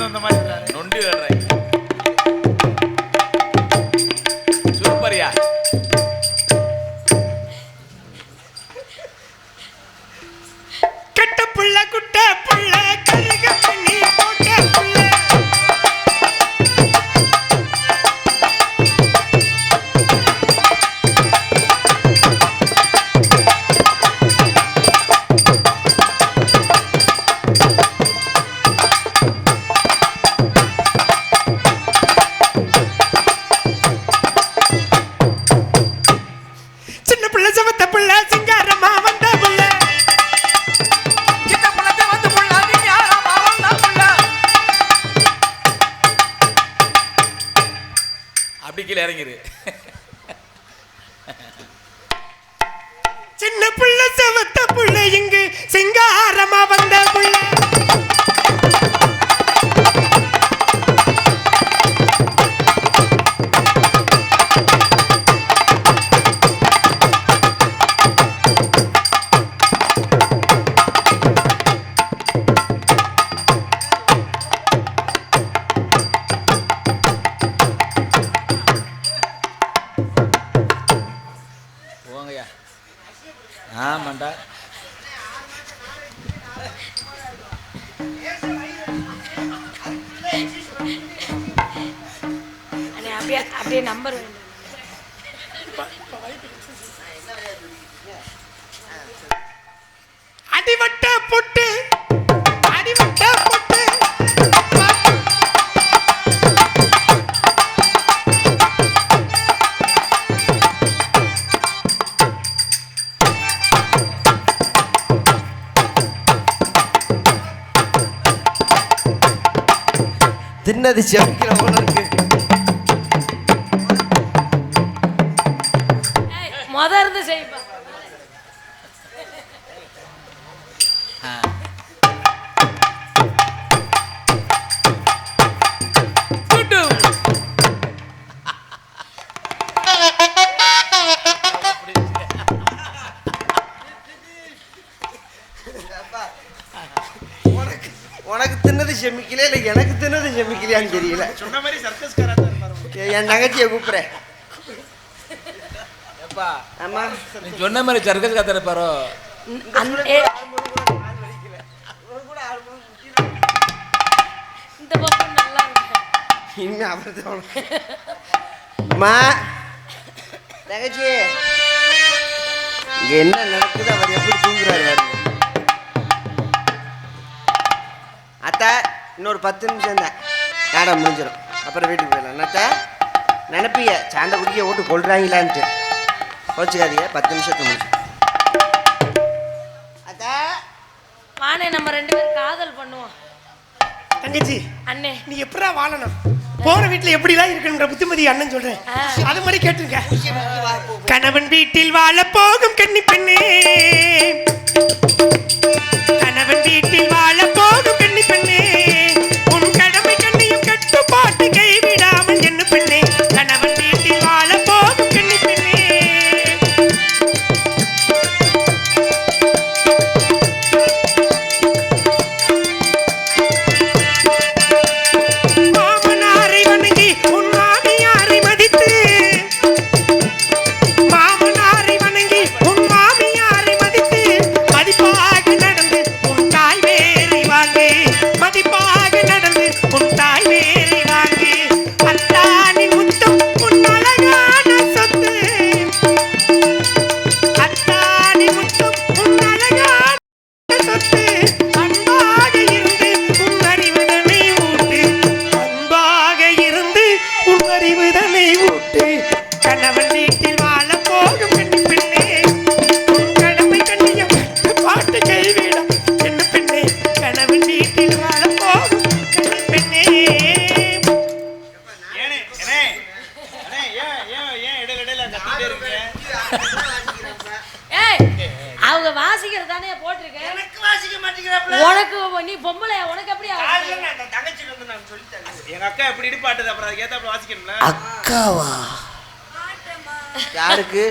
என்ன வாத்து கீழே இறங்கிரு. மாட்டா. அப்படியே அப்படியே நம்பர் தின்னது செவிக்கிற போல இருக்கு. ஏய், மொத இருந்து செய்ப்பா. தின்னது செமிக்கலையா இல்லை எனக்கு தின்னது செமிக்கலையான்னு தெரியல. சொன்ன மாதிரி சர்க்கஸ்காரா இருப்பாரு. என் தங்கச்சியை கூப்பிடுறேன். எப்பா ஆமா. நீ சொன்ன மாதிரி சர்க்கஸ் கத்துற பாரோ அந்த- ஏ, இந்த பக்கம் நல்லா இருக்கு. இனிமே அப்புறம் அம்மா தங்கச்சி. இங்க என்ன இன்னொரு பத்து நிமிஷம் தான். நாடகம் முடிஞ்சிடும் அப்புறம் வீட்டுக்கு போயிடலாம். என்னத்த? நினப்பிய. சாண்டை குடிக்க ஓட்டு கொள்றாங்களான்ட்டு கோச்சுக்காதீங்க. பத்து நிமிஷத்துக்கு முடிச்சு அத்தை? வானே நம்ம ரெண்டு பேரும் காதல் பண்ணுவோம். தங்கச்சி அண்ணே. நீ எப்படா வாழணும்? போற வீட்டுல எப்படிலாம் இருக்குன்ற புத்திமதி அண்ணன் சொல்றேன். அது மாதிரி கேட்டுருக்க கணவன் வீட்டில் வாழ போகும் கன்னி பெண்ணே. அவங்க வாசிக்கிறது தானே போட்டிருக்கேன் எனக்கு வாசிக்க மாட்டேங்கிறாப்ல உனக்கு நீ பொம்பளை உனக்கு எப்படி காலையில நான் அந்த தங்கச்சிக்கு வந்து நான் சொல்லித்தரேன். எங்க அக்கா எப்படி இடிப்பாட்டுது அப்புறம் அதுக்கு ஏத்தாப்புல வாசிக்கணும்ல? அக்காவா? யாருக்கு?